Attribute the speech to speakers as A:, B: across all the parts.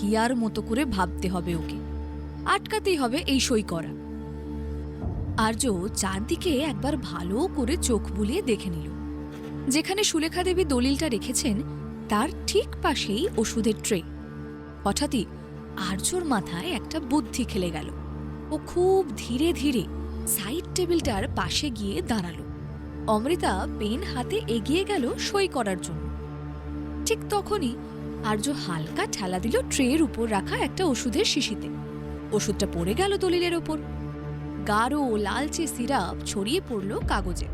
A: Here মতো করে ভাবতে হবে ওকে। আটকাতেই হবে এই সই করা। আর্য চারদিকে একবার ভালো করে চোখ বুলিয়ে দেখে নিল। যেখানে সুলেখা দেবী দলিলটা রেখেছেন, তার ঠিক পাশেই ওষুধের ট্রে। হঠাৎই আর্যর মাথায় একটা বুদ্ধি খেলে গেল। ও খুব ধীরে ধীরে সাইড টেবিলটার পাশে গিয়ে দাঁড়াল। অমৃতা পেন হাতে এগিয়ে গেল সই করার জন্য। ঠিক তখনই আর্য হালকা ঠেলা দিল ট্রের উপর রাখা একটা ওষুধের শিশিতে। ওষুধটা পড়ে গেল দলিলের ওপর গাঢ় লালচে সিরাপ ছড়িয়ে পড়ল কাগজে।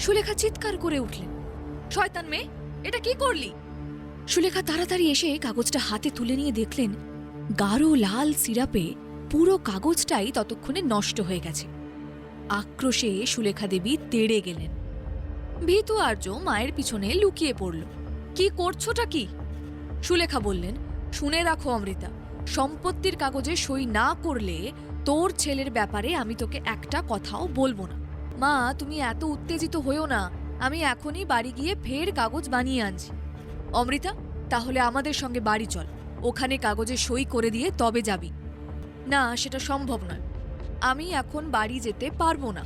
A: সুলেখা চিৎকার করে উঠলেন, শয়তান মেয়ে, এটা কি করলি? সুলেখা তাড়াতাড়ি এসে কাগজটা হাতে তুলে নিয়ে দেখলেন, গাঢ় লাল সিরাপে পুরো কাগজটাই ততক্ষণে নষ্ট হয়ে গেছে। আক্রোশে সুলেখা দেবী তেড়ে গেলেন। ভীতু আর্য মায়ের পিছনে লুকিয়ে পড়ল, কি করছোটা কি? সুলেখা বললেন, শুনে রাখো অমৃতা, সম্পত্তির কাগজে সই না করলে তোর ছেলের ব্যাপারে আমি তোকে একটা কথাও বলব না। মা, তুমি এত উত্তেজিত হয়েও না, আমি এখনই বাড়ি গিয়ে ফের কাগজ বানিয়ে আনছি। অমৃতা, তাহলে আমাদের সঙ্গে বাড়ি চল, ওখানে কাগজে সই করে দিয়ে তবে যাবি। না, সেটা সম্ভব নয়, আমি এখন বাড়ি যেতে পারব না।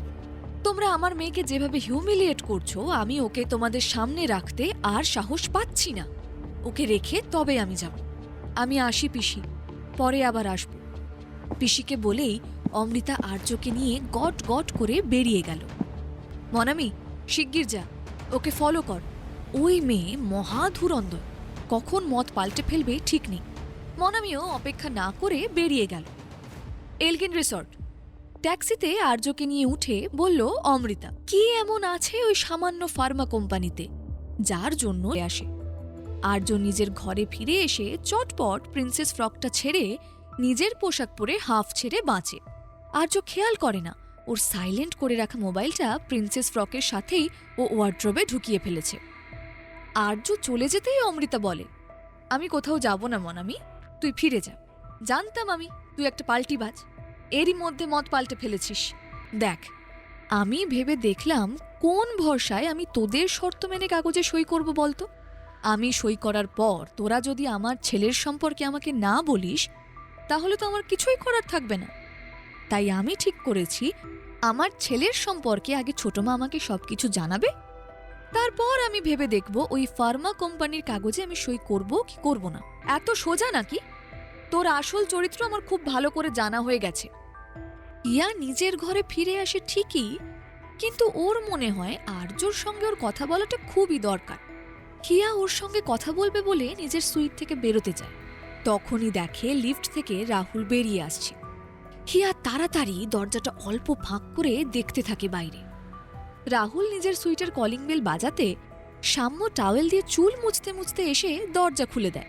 A: তোমরা আমার মেয়েকে যেভাবে হিউমিলিয়েট করছ, আমি ওকে তোমাদের সামনে রাখতে আর সাহস পাচ্ছি না। ওকে রেখে তবে আমি যাব। আমি আসি পিসি, পরে আবার আসব। পিসিকে বলেই অমৃতা আর্যকে নিয়ে গট গট করে বেরিয়ে গেল। মনামি, শিগগির যা, ওকে ফলো কর। ওই মেয়ে মহা ধুরন্ধর, কখন মত পাল্টে ফেলবে ঠিক নেই। মনামিও অপেক্ষা না করে বেরিয়ে গেল। এলগিন রিসর্ট, ট্যাক্সিতে আর্যকে নিয়ে উঠে বলল, অমৃতা, কি এমন আছে ওই সামান্য ফার্মা কোম্পানিতে? যার জন্য আসে। আর্য নিজের ঘরে ফিরে এসে চটপট প্রিন্সেস ফ্রকটা ছেড়ে নিজের পোশাক পরে হাফ ছেড়ে বাঁচে। আর্য খেয়াল করে না, ওর সাইলেন্ট করে রাখা মোবাইলটা প্রিন্সেস ফ্রকের সাথেই ও ওয়ার্ড্রোবে ঢুকিয়ে ফেলেছে। আর্য চলে যেতেই অমৃতা বলে, আমি কোথাও যাব না মনামি, তুই ফিরে যা। জানতাম আমি, তুই একটা পাল্টি বাজ। এরই মধ্যে মত পাল্টে ফেলেছিস। দেখ, আমি ভেবে দেখলাম কোন ভরসায় আমি তোদের শর্ত মেনে কাগজে সই করব বলতো? আমি সই করার পর তোরা যদি আমার ছেলের সম্পর্কে আমাকে না বলিস, তাহলে তো আমার কিছুই করার থাকবে না। তাই আমি ঠিক করেছি, আমার ছেলের সম্পর্কে আগে ছোট মা আমাকে সবকিছু জানাবে, তারপর আমি ভেবে দেখব ওই ফার্মা কোম্পানির কাগজে আমি সই করব কি করব না। এত সোজা নাকি? তোর আসল চরিত্র আমার খুব ভালো করে জানা হয়ে গেছে। ইয়া নিজের ঘরে ফিরে আসে ঠিকই, কিন্তু ওর মনে হয় আর্যর সঙ্গে ওর কথা বলাটা খুবই দরকার। হিয়া ওর সঙ্গে কথা বলবে বলে নিজের সুইট থেকে বেরোতে যায়। তখনই দেখে লিফট থেকে রাহুল বেরিয়ে আসছে। হিয়া তাড়াতাড়ি দরজাটা অল্প ফাঁক করে দেখতে থাকে বাইরে। রাহুল নিজের সুইটের কলিং বেল বাজাতে সাম্য টাওয়েল দিয়ে চুল মুছতে মুছতে এসে দরজা খুলে দেয়।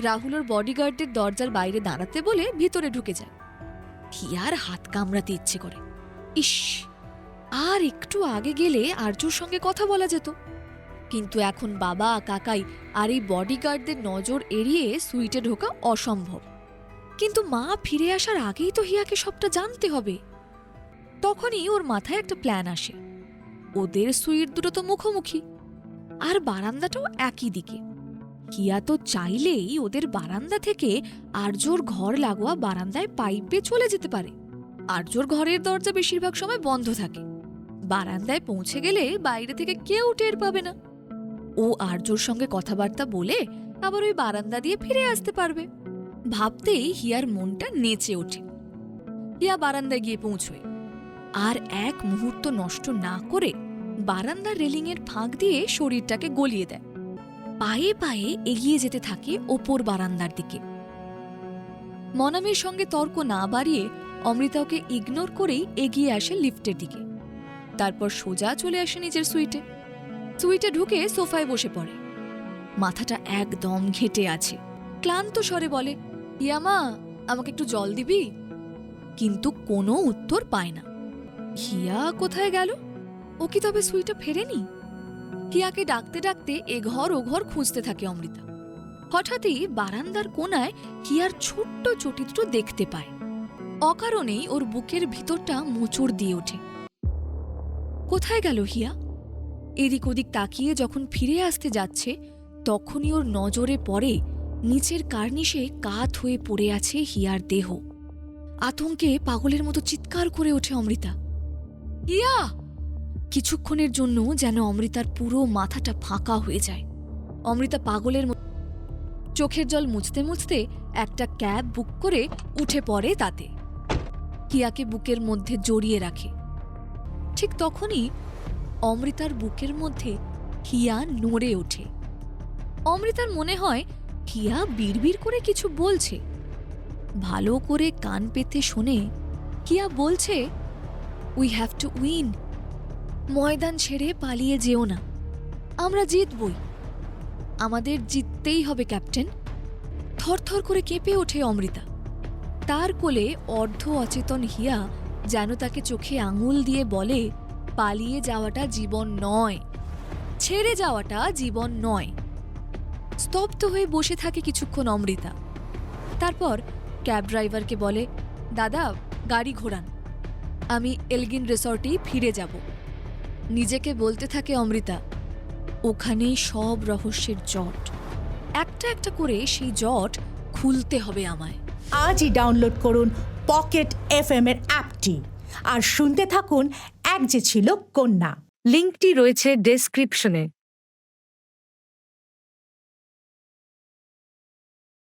A: রাহুল ওর বডিগার্ডদের দরজার বাইরে দাঁড়াতে বলে ভিতরে ঢুকে যায়। হিয়ার হাত কামড়াতে ইচ্ছে করে। ইস, আর একটু আগে গেলে আর্যর সঙ্গে কথা বলা যেত। কিন্তু এখন বাবা কাকাই আর এই বডিগার্ডদের নজর এড়িয়ে সুইটে ঢোকা অসম্ভব। কিন্তু মা ফিরে আসার আগেই তো হিয়াকে সবটা জানতে হবে। তখনই ওর মাথায় একটা প্ল্যান আসে। ওদের সুইট দুটো তো মুখোমুখি, আর বারান্দাটাও একই দিকে। হিয়া তো চাইলেই ওদের বারান্দা থেকে আর্যর ঘর লাগোয়া বারান্দায় পাইপে চলে যেতে পারে। আর্যর ঘরের দরজা বেশিরভাগ সময় বন্ধ থাকে। বারান্দায় পৌঁছে গেলে বাইরে থেকে কেউ টের পাবে না। ও আর্যর সঙ্গে কথাবার্তা বলে আবার ওই বারান্দা দিয়ে ফিরে আসতে পারবে। ভাবতেই হিয়ার মনটা নেচে ওঠে। হিয়া বারান্দায় গিয়ে পৌঁছয়। আর এক মুহূর্ত নষ্ট না করে বারান্দার রেলিংয়ের ফাঁক দিয়ে শরীরটাকে গলিয়ে দেয়। পায়ে পায়ে এগিয়ে যেতে থাকে ওপর বারান্দার দিকে। মনামের সঙ্গে তর্ক না বাড়িয়ে অমৃতা ওকে ইগনোর করেই এগিয়ে আসে লিফটের দিকে। তারপর সোজা চলে আসে নিজের সুইটে সুইটে ঢুকে সোফায় বসে পড়ে। মাথাটা একদম ঘেটে আছে। ক্লান্ত স্বরে বলে ইয়ামা আমাকে একটু জল দিবি? কিন্তু কোনো উত্তর পায় না। হিয়া কোথায় গেল? ও কি তবে সুইটা ফেরেনি? হিয়াকে ডাকতে ডাকতে এ ঘর ও ঘর খুঁজতে থাকে অমৃতা। হঠাৎই বারান্দার কোনায় হিয়ার ছোট্ট চটিত্র দেখতে পায়। অকারণেই ওর বুকের ভিতরটা মোচড় দিয়ে ওঠে। কোথায় গেল হিয়া? এদিক ওদিক তাকিয়ে যখন ফিরে আসতে যাচ্ছে, তখনই ওর নজরে পড়ে নিচের কার্নিশে কাত হয়ে পড়ে আছে হিয়ার দেহ। আতঙ্কে পাগলের মতো চিৎকার করে ওঠে অমৃতা। হিয়া! কিছুক্ষণের জন্য যেন অমৃতার পুরো মাথাটা ফাঁকা হয়ে যায়। অমৃতা পাগলের চোখের জল মুছতে মুছতে একটা ক্যাব বুক করে উঠে পড়ে তাতে। হিয়াকে বুকের মধ্যে জড়িয়ে রাখে। ঠিক তখনই অমৃতার বুকের মধ্যে হিয়া নড়ে ওঠে। অমৃতার মনে হয় হিয়া বিড়বিড় করে কিছু বলছে। ভালো করে কান পেতে শুনে কিয়া বলছে উই হ্যাভ টু উইন ময়দান ছেড়ে পালিয়ে যেও না। আমরা জিতবই। আমাদের জিততেই হবে, ক্যাপ্টেন। থরথর করে কেঁপে ওঠে অমৃতা। তার কোলে অর্ধ অচেতন হিয়া যেন তাকে চোখে আঙুল দিয়ে বলে পালিয়ে যাওয়াটা জীবন নয়, ছেড়ে যাওয়াটা জীবন নয়। স্তব্ধ হয়ে বসে থাকে কিছুক্ষণ অমৃতা। তারপর ক্যাব ড্রাইভারকে বলে, দাদা, গাড়ি ঘোরান। আমি এলগিন রিসর্টেই ফিরে যাব। নিজেকে বলতে থাকে অমৃতা, ওখানেই সব রহস্যের জট। একটা একটা করে সেই জট খুলতে হবে আমায়।
B: আজই ডাউনলোড করুন পকেট এফএম এর অ্যাপটি। আর শুনতে থাকুন এক যে ছিল কন্যা।
C: লিঙ্কটি রয়েছে ডেসক্রিপশনে